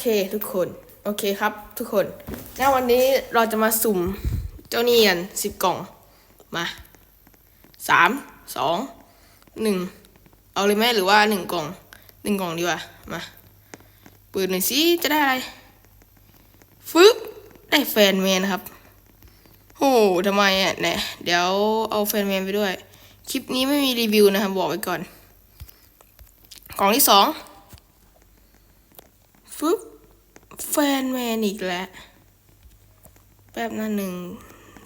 เคทุกคน โอเคครับทุกคนงั้นวันนี้เราจะมาสุ่มเจ้านี่กันสิบกล่อง มาสามสองหนึ่งเอาเลยไหมหรือว่าหนึ่งกล่องหนึ่งกล่องดีกว่า มาเปิดหน่อยสิจะได้อะไรฟึ๊บได้แฟนแมนครับโอ้ทำไมอะเนี่ยเดี๋ยวเอาแฟนแมนไปด้วย คลิปนี้ไม่มีรีวิวนะครับ บอกไว้ก่อน กล่องที่สองฟึ๊บ นแมนอีกแล้ว แป๊บนะหนึ่ง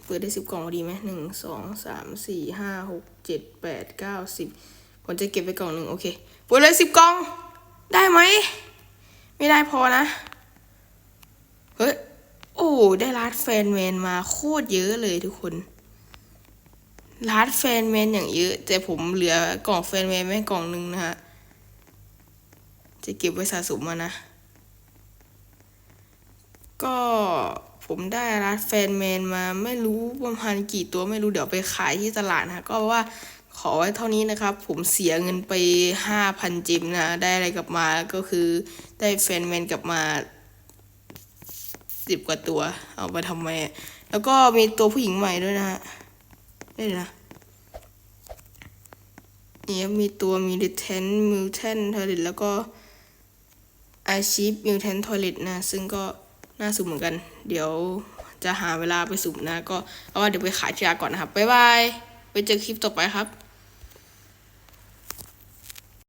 เปิดได้สิบกล่องพอดีไหมหนึ่งสองสามสี่ห้าหกเจ็ดแปดเก้าสิบผมจะเก็บไปกล่องหนึ่งโอเคเปิดเลยสิบกล่อง ได้ไหม ไม่ได้พอนะ เฮ้ย โอ้ ได้ลาดแฟนแมนมาโคตรเยอะเลยทุกคนลาดแฟนแมนอย่างเยอะ แต่ผมเหลือกล่องแฟนแมนไว้กล่องหนึ่งนะฮะ จะเก็บไว้สะสมมานะ ก็ผมได้ลาดแฟนแมนมาไม่รู้ประมาณกี่ตัวไม่รู้เดี๋ยวไปขายที่ตลาดนะก็ว่าขอไว้เท่านี้นะครับ ผมเสียเงินไปห้าพันจิมนะ ได้อะไรกลับมาก็คือได้แฟนแมนกลับมาสิบกว่าตัว เอาไปทำไม แล้วก็มีตัวผู้หญิงใหม่ด้วยนะฮะได้เลยนะนี่มีตัวมีดิเทนมิวเทนทอริตแล้วก็อาชีพมิวเทนทอริตนะ ซึ่งก็ น่าสุ่มเหมือนกัน เดี๋ยวจะหาเวลาไปสุ่มนะ ก็เอาว่าเดี๋ยวไปขายทีละก่อนนะครับบ๊ายบายไปเจอคลิปต่อไปครับ